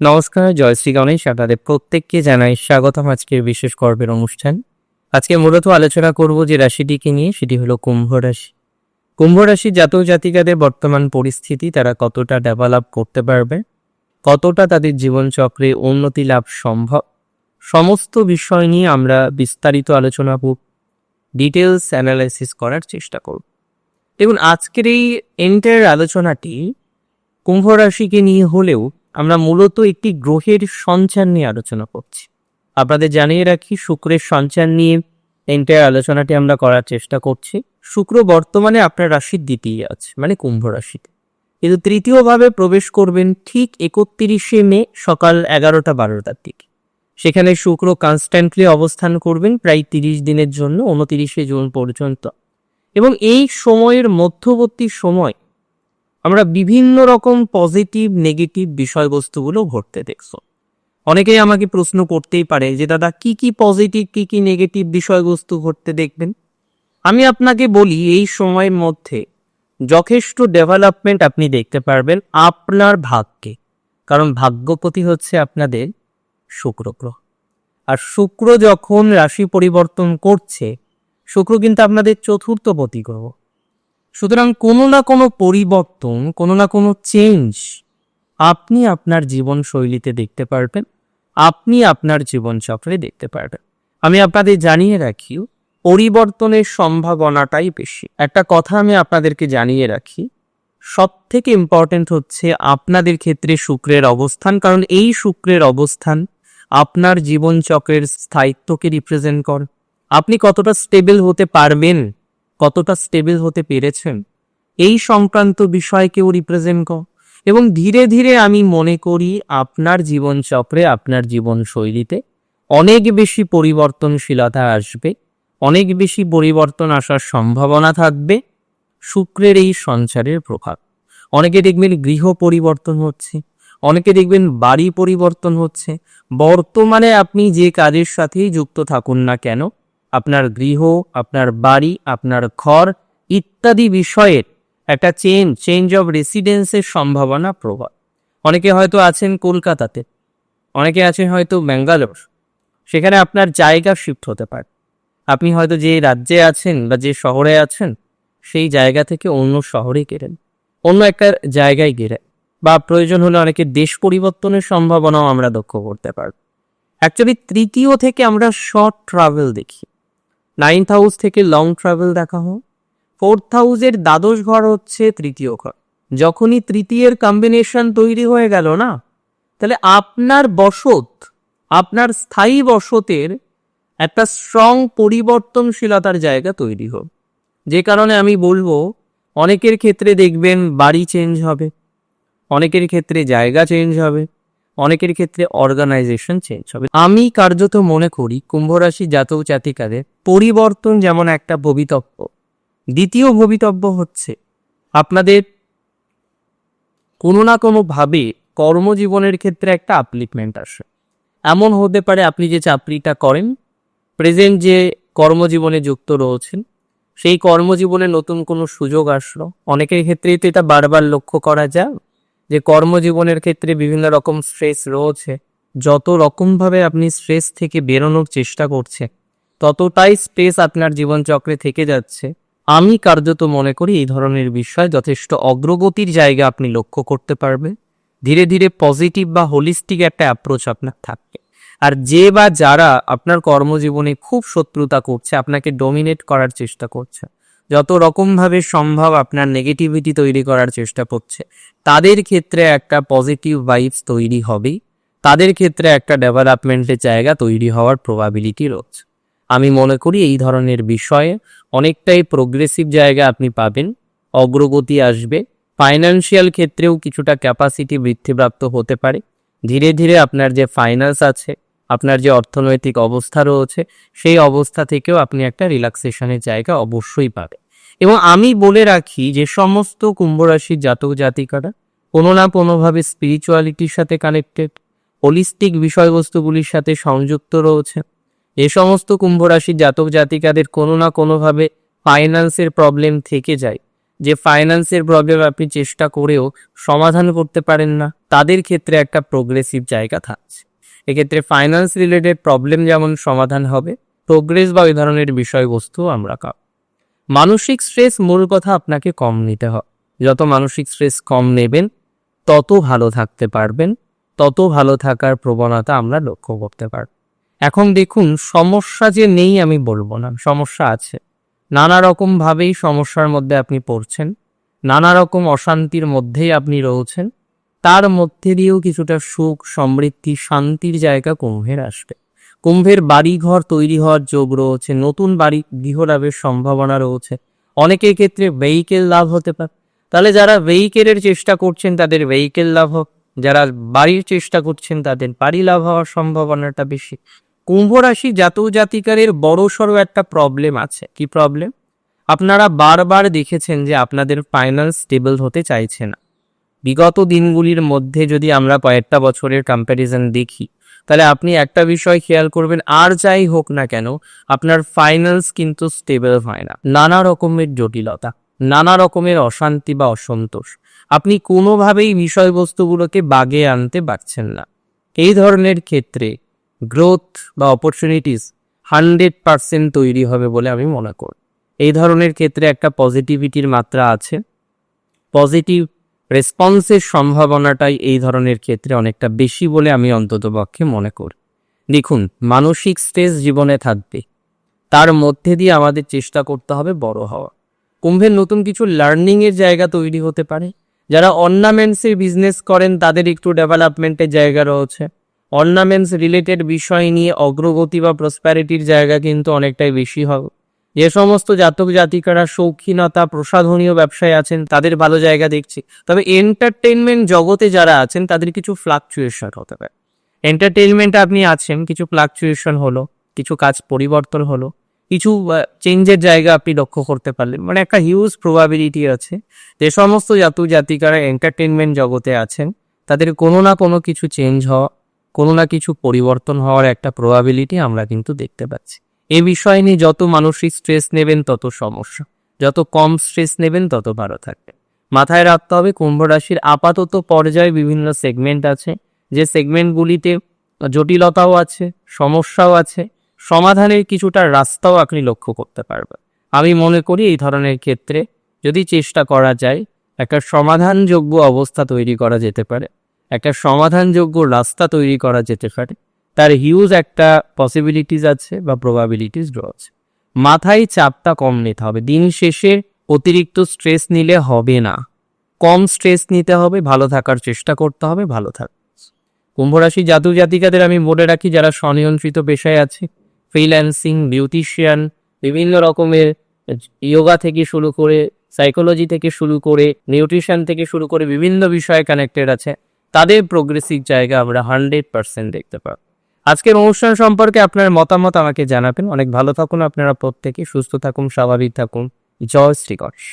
নমস্কার জয়শ্রী গণেশ। আপনাদের প্রত্যেককে জানাই স্বাগতম আজকের বিশেষ পর্বের অনুষ্ঠান। আজকে মূলত আলোচনা করব যে রাশিটিকে নিয়ে, সেটি হলো কুম্ভ রাশি। কুম্ভ রাশির জাতক জাতিকাদের বর্তমান পরিস্থিতি, তারা কতটা ডেভেলপ করতে পারবে? কতটা তাদের জীবনচক্রে উন্নতি লাভ সম্ভব? সমস্ত বিষয় নিয়ে আমরা বিস্তারিত আলোচনা ডিটেলস অ্যানালাইসিস করার চেষ্টা করব। দেখুন, আজকের এই এন্টার আলোচনাটি কুম্ভ রাশিকে নিয়ে হলেও আমরা মূলত একটি গ্রহের সঞ্চার নিয়ে আলোচনা করছি। আপনাদের জানিয়ে রাখি, শুক্রের সঞ্চার নিয়ে এন্টার আলোচনাটি আমরা করার চেষ্টা করছি। শুক্র বর্তমানে আপনার রাশির দ্বিতীয় আছে মানে কুম্ভ রাশিতে। কিন্তু তৃতীয়ভাবে প্রবেশ করবেন ঠিক একত্রিশে মে সকাল এগারোটা বারোটার দিকে। সেখানে শুক্র কনস্ট্যান্টলি অবস্থান করবেন প্রায় তিরিশ দিনের জন্য, উনতিরিশে জুন পর্যন্ত। এবং এই সময়ের মধ্যবর্তী সময় আমরা বিভিন্ন রকম পজিটিভ নেগেটিভ বিষয়বস্তুগুলো ঘটতে দেখছ। অনেকেই আমাকে প্রশ্ন করতেই পারে যে, দাদা, কি কি পজিটিভ কি কি নেগেটিভ বিষয়বস্তু ঘটতে দেখবেন? আমি আপনাকে বলি, এই সময়ের মধ্যে যথেষ্ট ডেভেলপমেন্ট আপনি দেখতে পারবেন আপনার ভাগ্যে। কারণ ভাগ্যপতি হচ্ছে আপনাদের শুক্র গ্রহ। আর শুক্র যখন রাশি পরিবর্তন করছে, শুক্র কিন্তু আপনাদের চতুর্থ পতি গ্রহ। সুতরাং কোনো না কোনো পরিবর্তন, কোনো না কোনো চেঞ্জ আপনি আপনার জীবন শৈলীতে দেখতে পারবেন, আপনি আপনার জীবনচক্রে দেখতে পারবেন। আমি আপনাদের জানিয়ে রাখি, পরিবর্তনের সম্ভাবনাটাই বেশি। একটা কথা আমি আপনাদেরকে জানিয়ে রাখি সব থেকে ইম্পর্টেন্ট হচ্ছে আপনাদের ক্ষেত্রে শুক্রের অবস্থান, কারণ এই শুক্রের অবস্থান আপনার জীবনচক্রের স্থায়িত্বকে রিপ্রেজেন্ট করে। আপনি কতটা স্টেবল হতে পারবেন কতটা স্টেবল হতে পেরেছেন? এই সংক্রান্ত বিষয়কেও রিপ্রেজেন্ট কর এবং ধীরে ধীরে আমি মনে করি আপনার জীবনচক্রে, আপনার জীবনশৈলীতে অনেক বেশি পরিবর্তনশীলতা আসবে, অনেক বেশি পরিবর্তন আসার সম্ভাবনা থাকবে শুক্রের এই সঞ্চারের প্রভাব। অনেকে দেখবেন গৃহ পরিবর্তন হচ্ছে, অনেকে দেখবেন বাড়ি পরিবর্তন হচ্ছে, বর্তমানে আপনি যে কাজের সাথেই যুক্ত থাকুন না কেন আপনার গৃহ, আপনার বাড়ি, আপনার ঘর ইত্যাদি বিষয়ের একটা চেঞ্জ চেঞ্জ অফ রেসিডেন্সের সম্ভাবনা প্রবল। অনেকে হয়তো আছেন কলকাতাতে, অনেকে আছেন হয়তো ব্যাঙ্গালোর, সেখানে আপনার জায়গা শিফট হতে পারে। আপনি হয়তো যে রাজ্যে আছেন বা যে শহরে আছেন, সেই জায়গা থেকে অন্য শহরে গেলেন, অন্য একটা জায়গায় গেলেন, বা প্রয়োজন হলে অনেকে দেশ পরিবর্তনের সম্ভাবনাও আমরা লক্ষ্য করতে পারব। অ্যাকচুয়ালি তৃতীয় থেকে আমরা শর্ট ট্রাভেল দেখি। নাইন্থ হাউস থেকে লং ট্রাভেল দেখা হয়। ফোর্থ হাউসের দ্বাদশ ঘর হচ্ছে তৃতীয় ঘর। যখনই তৃতীয়ের কম্বিনেশন তৈরি হয়ে গেল না, তাহলে আপনার বসত, আপনার স্থায়ী বসতের একটা স্ট্রং পরিবর্তনশীলতার জায়গা তৈরি হোক। যে কারণে আমি বলব, অনেকের ক্ষেত্রে দেখবেন বাড়ি চেঞ্জ হবে, অনেকের ক্ষেত্রে জায়গা চেঞ্জ হবে। অনেকের ক্ষেত্রে অর্গানাইজেশন চেঞ্জ হবে। আমি কার্যত মনে করি কুম্ভরাশি জাতক জাতিকাদের পরিবর্তন যেমন একটা ভবিতব্য। দ্বিতীয় ভবিতব্য হচ্ছে আপনাদের কোনো না কোনোভাবে কর্মজীবনের ক্ষেত্রে একটা আপলিপমেন্ট আসে। এমন হতে পারে আপনি যে চাকরিটা করেন প্রেজেন্ট যে কর্মজীবনে যুক্ত রয়েছেন, সেই কর্মজীবনে নতুন কোনো সুযোগ আসলো। অনেকের ক্ষেত্রেই তো এটা বারবার লক্ষ্য করা যায়। যে কর্মজীবনের ক্ষেত্রে বিভিন্ন রকম স্ট্রেস রয়েছে, যত রকমভাবে আপনি স্ট্রেস থেকে বেরোনোর চেষ্টা করছেন ততটাই স্ট্রেস আপনার জীবনচক্রে থেকে যাচ্ছে। আমি কার্যত মনে করি এই ধরনের বিষয় যথেষ্ট অগ্রগতির জায়গা আপনি লক্ষ্য করতে পারবেন। ধীরে ধীরে পজিটিভ বা হোলিস্টিক একটা অ্যাপ্রোচ আপনার থাকবে। আর যে বা যারা আপনার কর্মজীবনে খুব শত্রুতা করছে, আপনাকে ডোমিনেট করার চেষ্টা করছে যত রকমভাবে সম্ভব আপনার নেগেটিভিটি তৈরি করার চেষ্টা করছে। তাদের ক্ষেত্রে একটা পজিটিভ ভাইবস তৈরি হবেই। তাদের ক্ষেত্রে একটা ডেভেলপমেন্টের জায়গা তৈরি হওয়ার প্রবাবিলিটি রয়েছে। আমি মনে করি এই ধরনের বিষয়ে অনেকটাই প্রোগ্রেসিভ জায়গা আপনি পাবেন। অগ্রগতি আসবে। ফাইন্যান্সিয়াল ক্ষেত্রেও কিছুটা ক্যাপাসিটি বৃদ্ধিপ্রাপ্ত হতে পারে। ধীরে ধীরে আপনার যে ফাইন্যান্স আছে আপনার যে অর্থনৈতিক অবস্থা রয়েছে, সেই অবস্থা থেকেও আপনি একটা রিল্যাক্সেশনের জায়গা অবশ্যই পাবেন। এবং আমি বলে রাখি যে সমস্ত কুম্ভরাশির জাতক জাতিকারা কোনো না কোনোভাবে স্পিরিচুয়ালিটির সাথে কানেক্টেড হোলিস্টিক বিষয়বস্তুগুলির সাথে সংযুক্ত রয়েছে। এ সমস্ত কুম্ভ রাশির জাতক জাতিকাদের কোনো না কোনোভাবে ফাইন্যান্সের প্রবলেম থেকে যায়। যে ফাইন্যান্সের প্রবলেম আপনি চেষ্টা করেও সমাধান করতে পারেন না, তাদের ক্ষেত্রে একটা প্রোগ্রেসিভ জায়গা থাকছে। এক্ষেত্রে ফাইন্যান্স রিলেটেড প্রবলেম যেমন সমাধান হবে প্রোগ্রেস বা ওই ধরনের বিষয়বস্তু আমরা কাপ মানসিক স্ট্রেস মূল কথা আপনাকে কম নিতে হবে যত মানসিক স্ট্রেস কম নেবেন, তত ভালো থাকতে পারবেন, তত ভালো থাকার প্রবণতা আমরা লক্ষ্য করতে পারব। এখন দেখুন, সমস্যা যে নেই আমি বলব না, সমস্যা আছে। নানা রকমভাবেই সমস্যার মধ্যে আপনি পড়ছেন, নানা রকম অশান্তির মধ্যেই আপনি রয়েছেন তার মধ্যে দিয়েও কিছুটা সুখ, সমৃদ্ধি, শান্তির জায়গা কুম্ভের আসবে। কুম্ভের বাড়ি ঘর তৈরি হওয়ার যোগ রয়েছে, নতুন বাড়ি গৃহ লাভের সম্ভাবনা রয়েছে। অনেকের ক্ষেত্রে ভেহিকেল লাভ হতে পারে। তাহলে যারা ভেহিকেলের চেষ্টা করছেন, তাদের ভেহিকেল লাভ হোক। যারা বাড়ির চেষ্টা করছেন, তাদের বাড়ি লাভ হওয়ার সম্ভাবনাটা বেশি। কুম্ভ রাশি জাতক জাতিকারের বড় সড়ো একটা প্রবলেম আছে। কি প্রবলেম আপনারা বারবার দেখেছেন যে আপনাদের ফাইন্যান্স স্টেবল হতে চাইছে না। বিগত দিনগুলির মধ্যে যদি আমরা কয়েকটা বছরের কম্প্যারিজন দেখি, তাহলে আপনি একটা বিষয় খেয়াল করবেন, আর যাই হোক না কেন, আপনার ফাইনালস কিন্তু স্টেবল হয় না। নানা রকমের জটিলতা, নানা রকমের অশান্তি বা অসন্তোষ। আপনি কোনোভাবেই বিষয়বস্তুগুলোকে বাগে আনতে পারছেন না। এই ধরনের ক্ষেত্রে গ্রোথ বা অপরচুনিটিস হান্ড্রেড পার্সেন্ট তৈরি হবে বলে আমি মনে করি। এই ধরনের ক্ষেত্রে একটা পজিটিভিটির মাত্রা আছে। পজিটিভ রেসপন্সের সম্ভাবনাটাই এই ধরনের ক্ষেত্রে অনেকটা বেশি বলে আমি অন্ততপক্ষে মনে করি। দেখুন, মানসিক স্ট্রেস জীবনে থাকবে। তার মধ্যে দিয়ে আমাদের চেষ্টা করতে হবে বড় হওয়া। কুম্ভের নতুন কিছু লার্নিংয়ের জায়গা তৈরি হতে পারে। যারা অর্নামেন্টসের বিজনেস করেন, তাদের একটু ডেভেলপমেন্টের জায়গা রয়েছে। অর্নামেন্টস রিলেটেড বিষয় নিয়ে অগ্রগতি বা প্রসপ্যারিটির জায়গা কিন্তু অনেকটাই বেশি হবে। যে সমস্ত জাতক জাতিকারা শৌখিনতা, প্রসাধনীয় ব্যবসায় আছেন, তাদের ভালো জায়গা দেখছি। তবে এন্টারটেনমেন্ট জগতে যারা আছেন, তাদের কিছু ফ্লাকচুয়েশন হতে পারে। এন্টারটেনমেন্টে আপনি আছেন, কিছু ফ্লাকচুয়েশন হলো, কিছু কাজ পরিবর্তন হলো, কিছু চেঞ্জের জায়গা আপনি লক্ষ্য করতে পারলেন। মানে একটা হিউজ প্রবাবিলিটি আছে যে সমস্ত জাতক জাতিকারা এন্টারটেনমেন্ট জগতে আছেন, তাদের কোনো না কোনো কিছু চেঞ্জ হওয়া, কোনো না কিছু পরিবর্তন হওয়ার একটা প্রবাবিলিটি আমরা কিন্তু দেখতে পাচ্ছি। এ বিষয় নিয়ে যত মানসিক স্ট্রেস নেবেন, তত সমস্যা। যত কম স্ট্রেস নেবেন, তত ভালো থাকবে। মাথায় রাখতে হবে, কুম্ভ রাশির আপাতত পর্যায়ে বিভিন্ন সেগমেন্ট আছে। যে সেগমেন্টগুলিতে জটিলতাও আছে, সমস্যাও আছে, সমাধানের কিছুটা রাস্তাও আপনি লক্ষ্য করতে পারবেন। আমি মনে করি এই ধরনের ক্ষেত্রে যদি চেষ্টা করা যায়, একটা সমাধানযোগ্য অবস্থা তৈরি করা যেতে পারে। একটা সমাধানযোগ্য রাস্তা তৈরি করা যেতে পারে। তার হিউজ একটা পসিবিলিটিস আছে বা প্রবাবিলিটিস রয়েছে মাথায় চাপটা কম নিতে হবে। দিন শেষে অতিরিক্ত স্ট্রেস নিলে হবে না। কম স্ট্রেস নিতে হবে, ভালো থাকার চেষ্টা করতে হবে, ভালো থাক। কুম্ভরাশি জাতক জাতিকাদের আমি বলে রাখি, যারা স্বনিয়ন্ত্রিত পেশায় আছে ফ্রিল্যান্সিং বিউটিশিয়ান বিভিন্ন রকমের ইয়োগা থেকে শুরু করে সাইকোলজি থেকে শুরু করে নিউট্রিশন থেকে শুরু করে বিভিন্ন বিষয়ে কানেক্টেড আছে, তাদের প্রোগ্রেসিভ জায়গা আমরা হান্ড্রেড পার্সেন্ট দেখতে পাবো। আজকের অনুষ্ঠান সম্পর্কে আপনার মতামত আমাকে জানাবেন। অনেক ভালো থাকুন আপনারা প্রত্যেকে। সুস্থ থাকুন, স্বাভাবিক থাকুন। জয় শ্রী গণেশ।